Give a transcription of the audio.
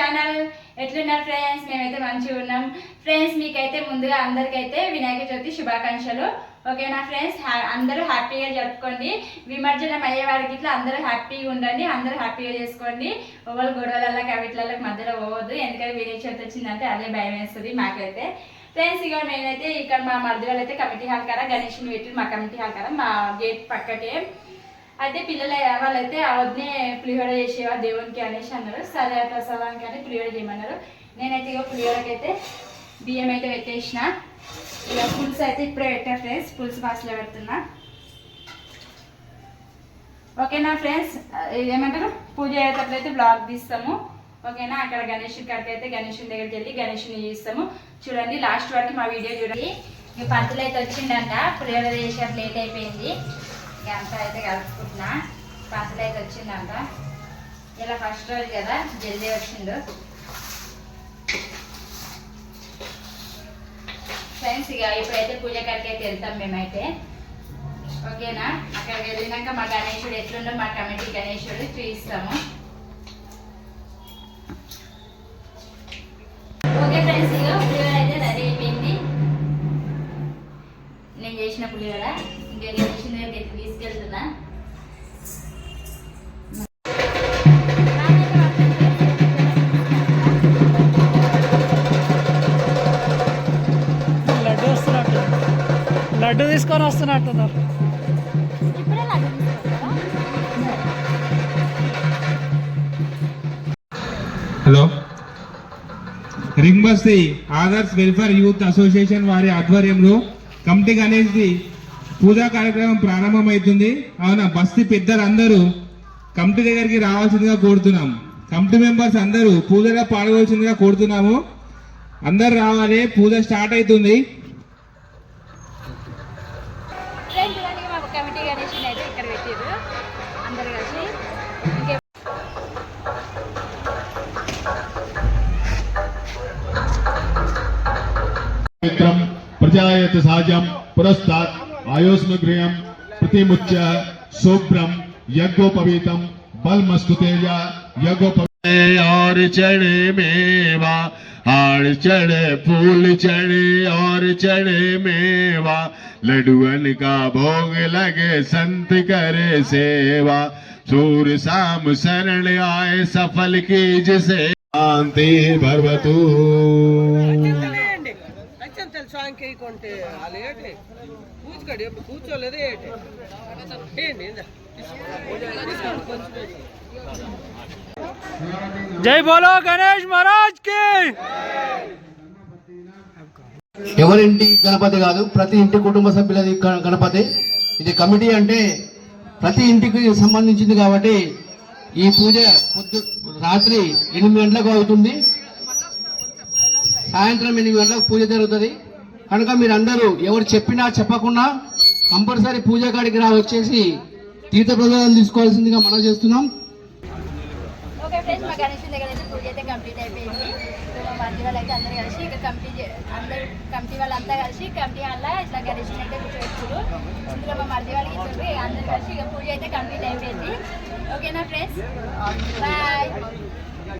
Channel ఎట్లున్నారు friends మేమైతే మంచిగా ఉన్నాం. ఫ్రెండ్స్ మీకైతే ముందుగా అందరికైతే వినాయక చవితి శుభాకాంక్షలు. ఓకేనా ఫ్రెండ్స్ హ్యా- అందరూ హ్యాపీగా జరుపుకోండి. విమర్శనం అయ్యే వారికి ఇట్లా అందరూ హ్యాపీగా ఉండండి. అందరూ హ్యాపీగా చేసుకోండి. ఒకళ్ళు గొడవలలో కవిట్లలో మధ్యలో పోవద్దు. ఎందుకంటే వినాయక చవితి వచ్చిందంటే అదే భయం వేస్తుంది మాకైతే. ఫ్రెండ్స్ ఇక నేనైతే ఇక్కడ మా మరిది వాళ్ళు అయితే కమిటీ హాల్ కాడ గణేష్ని పెట్టి మా కమిటీ హాల్ కాడ మా గేట్ పక్కటే అయితే పిల్లలు వాళ్ళైతే అవన్నీ పులిహోర చేసేవా? దేవునికి అనేసి అన్నారు. సరే ప్రసాదానికి అని పులిహోర చేయమన్నారు. నేనైతే ఇక పులిహోరకి అయితే బియ్యం అయితే పెట్టేసిన. ఇక పులుసు అయితే ఇప్పుడే పెట్టా ఫ్రెండ్స్. పులుసు బాక్స్లో పెడుతున్నా. ఓకేనా ఫ్రెండ్స్? ఏమంటారు? పూజ అయ్యేటప్పుడైతే బ్లాగ్ తీస్తాము. ఓకేనా? అక్కడ గణేషుడి కాడికి అయితే గణేషుని దగ్గరికి వెళ్ళి గణేషుని చేస్తాము. చూడండి లాస్ట్ వరకు మా వీడియో చూడండి. ఇక పంతులు అయితే వచ్చిండంట. పులిహోర చేసేటప్పుడు లేట్ అయిపోయింది. ఎంత అయితే కలుపుకుంటున్నా. పంతులు అయితే వచ్చిందంట. ఇలా ఫస్ట్ రోజు కదా జల్దీ వచ్చిండు. ఫ్రెండ్స్ ఇక ఇప్పుడైతే పూజ కాడికి వెళ్తాం మేమైతే. ఓకేనా? అక్కడికి వెళ్ళినాక మా గణేశుడు ఎట్లుండో మా కమిటీ గణేశుడు చూపిస్తాము. ఓకే ఫ్రెండ్స్ ఇక లడ్డు తీసుకొని వస్తున్నట్టున్నారు? హలో. రింగ్ బస్తీ ఆదర్శ్ వెల్ఫేర్ యూత్ అసోసియేషన్ వారి ఆధ్వర్యంలో కమిటీ గణేష్ది పూజా కార్యక్రమం ప్రారంభమవుతుంది అవునా బస్తీ పెద్దలందరూ కమిటీ దగ్గరికి రావాల్సిందిగా కోరుతున్నాం. కమిటీ మెంబర్స్ అందరూ పూజలో పాల్గొవలసిందిగా కోరుతున్నాము. అందరు రావాలి పూజ స్టార్ట్ అవుతుంది. ఫ్రెండ్స్ చూడండి మా కమిటీ గణేషుని అయితే ఇక్కడ పెట్టారు అందరు కలిసి ఇంకే मित्रं प्रजायत साजं पुरस्तात् आयोस्मगृहं प्रतिमुच्य शुभ्रं यज्ञोपवीतं बलमस्तुतेय यज्ञोप और चढ़े मेवा हाड़ चढ़े फूल चढ़े और चढ़े मेवा लडुअन का भोग लगे संत करे सेवा सूर शाम शरण आए सफल कीज से शांति भरवतु లేండి అత్యంత సాంఖ్య కొంటే వాళ్ళు ఏంటి కూర్చుకోండి ఎప్పుడు కూర్చోలేదు ఏంటి ఏంటి ఇందా. తీసుకోండి కొంచెం జై బోలో గణేష్ మహారాజ్ కి ఎవరింటి గణపతి కాదు ప్రతి ఇంటి కుటుంబ సభ్యులది గణపతి. ఇది కమిటీ అంటే ప్రతి ఇంటికి సంబంధించింది కాబట్టి ఈ పూజ పొద్దు రాత్రి ఎనిమిది గంటలకు అవుతుంది. సాయంత్రం ఎనిమిది గంటలకు పూజ జరుగుతుంది. కనుక మీరందరూ ఎవరు చెప్పినా చెప్పకుండా కంపల్సరీ పూజ కాడికి రా వచ్చేసి తీర్థ ప్రసాదం తీసుకోవాల్సిందిగా మనం చేస్తున్నాం. ఓకే ఫ్రెండ్స్ మా గణేష్ పూజ అయితే కంప్లీట్ అయిపోయింది. కమిటీ వాళ్ళు అయితే అందరూ కలిసి ఇక కమిటీ అందరు కమిటీ వాళ్ళంతా కలిసి కమిటీ అలా ఇట్లా గణేష్ అయితే కూర్చోబెట్టారు ఇందులో మా మరిది వాళ్ళకి ఇచ్చారు అందరూ కలిసి ఇక పూజ అయితే కంప్లీట్ అయిపోయింది. ఓకేనా ఫ్రెండ్స్ బాయ్